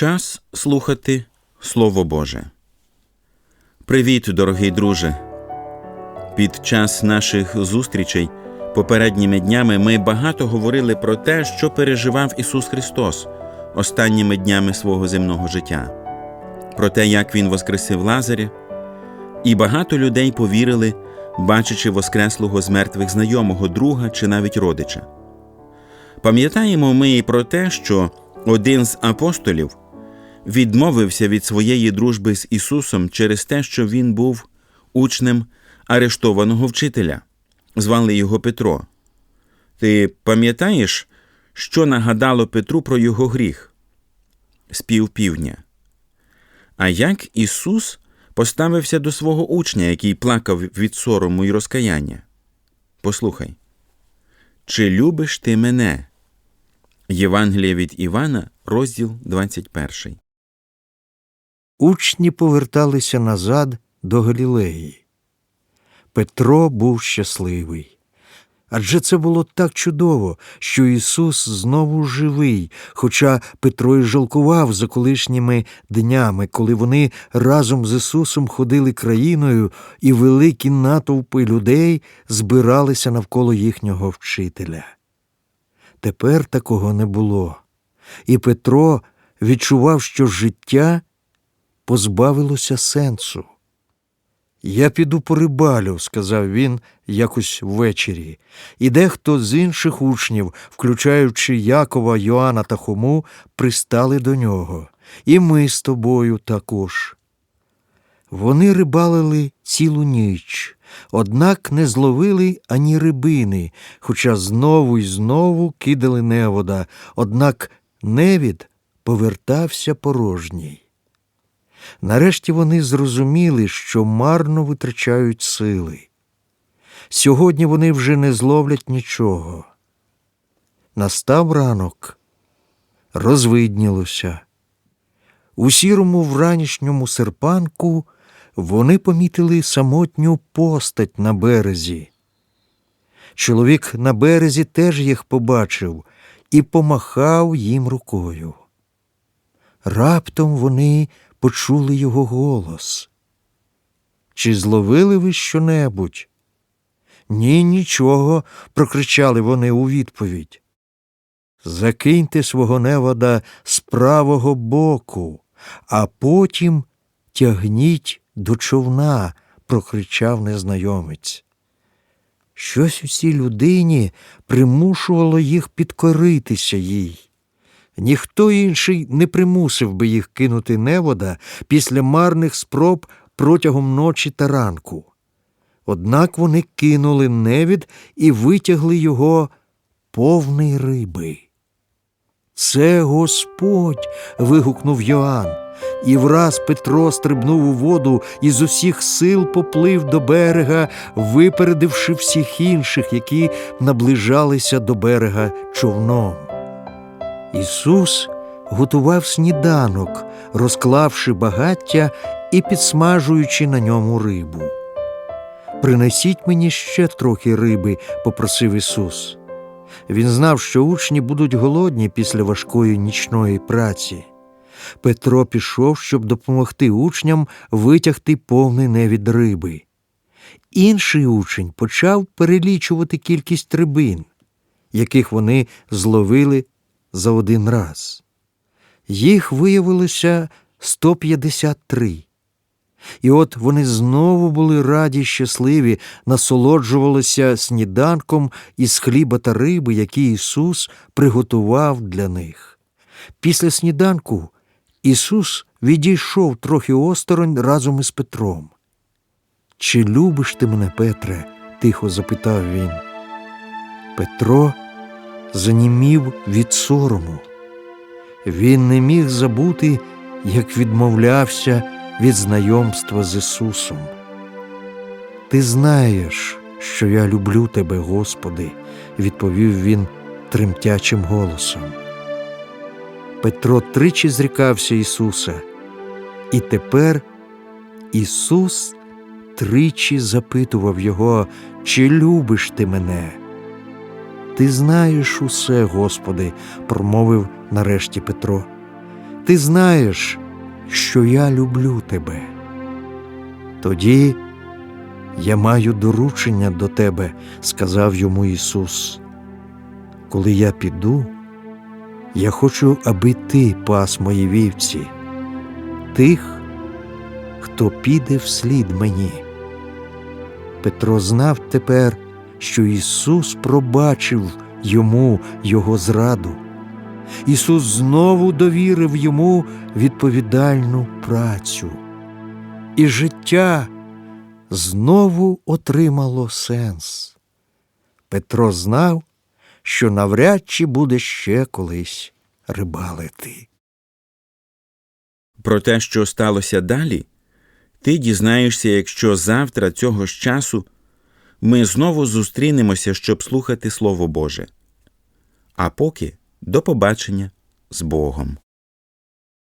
Час слухати Слово Боже. Привіт, дорогий друже. Під час наших зустрічей попередніми днями ми багато говорили про те, що переживав Ісус Христос останніми днями свого земного життя, про те, як Він воскресив Лазаря, і багато людей повірили, бачачи воскреслого з мертвих знайомого друга чи навіть родича. Пам'ятаємо ми і про те, що один з апостолів відмовився від своєї дружби з Ісусом через те, що він був учнем арештованого вчителя. Звали його Петро. Ти пам'ятаєш, що нагадало Петру про його гріх? Спів півдня. А як Ісус поставився до свого учня, який плакав від сорому й розкаяння? Послухай. Чи любиш ти мене? Євангелія від Івана, розділ 21. Учні поверталися назад до Галілеї. Петро був щасливий. Адже це було так чудово, що Ісус знову живий, хоча Петро й жалкував за колишніми днями, коли вони разом з Ісусом ходили країною, і великі натовпи людей збиралися навколо їхнього вчителя. Тепер такого не було, і Петро відчував, що життя позбавилося сенсу. Я піду порибалю, сказав він якось ввечері, і дехто з інших учнів, включаючи Якова, Йоанна та Хому, пристали до нього, і ми з тобою також. Вони рибалили цілу ніч, однак не зловили ані рибини, хоча знову й знову кидали невода, однак невід повертався порожній. Нарешті вони зрозуміли, що марно витрачають сили. Сьогодні вони вже не зловлять нічого. Настав ранок, розвиднілося. У сірому вранішньому серпанку вони помітили самотню постать на березі. Чоловік на березі теж їх побачив і помахав їм рукою. Раптом вони почули його голос. Чи зловили ви щонебудь? Ні, нічого, прокричали вони у відповідь. Закиньте свого невода з правого боку, а потім тягніть до човна, прокричав незнайомець. Щось у цій людині примушувало їх підкоритися їй. Ніхто інший не примусив би їх кинути невода після марних спроб протягом ночі та ранку. Однак вони кинули невід і витягли його повний риби. Це Господь. вигукнув Йоанн. І враз Петро стрибнув у воду і з усіх сил поплив до берега, випередивши всіх інших, які наближалися до берега човном. Ісус готував сніданок, розклавши багаття і підсмажуючи на ньому рибу. Принесіть мені ще трохи риби, попросив Ісус. Він знав, що учні будуть голодні після важкої нічної праці. Петро пішов, щоб допомогти учням витягти повний невід риби. Інший учень почав перелічувати кількість рибин, яких вони зловили за один раз. Їх виявилося 153. І от вони знову були раді й щасливі, насолоджувалися сніданком із хліба та риби, які Ісус приготував для них. Після сніданку Ісус відійшов трохи осторонь разом із Петром. Чи любиш ти мене, Петре? тихо запитав він. Петро занімів від сорому. Він не міг забути, як відмовлявся від знайомства з Ісусом. Ти знаєш, що я люблю тебе, Господи, відповів він тремтячим голосом. Петро тричі зрікався Ісуса, і тепер Ісус тричі запитував його, чи любиш ти мене? Ти знаєш усе, Господи, промовив нарешті Петро. ти знаєш, що я люблю тебе. Тоді я маю доручення до тебе, сказав йому Ісус. Коли я піду, я хочу, аби ти пас мої вівці, тих, хто піде вслід мені. Петро знав тепер, що Ісус пробачив йому його зраду. Ісус знову довірив йому відповідальну працю, і життя знову отримало сенс. Петро знав, що навряд чи буде ще колись рибалити. Про те, що сталося далі, ти дізнаєшся, якщо завтра цього ж часу ми знову зустрінемося, щоб слухати Слово Боже. А поки до побачення з Богом.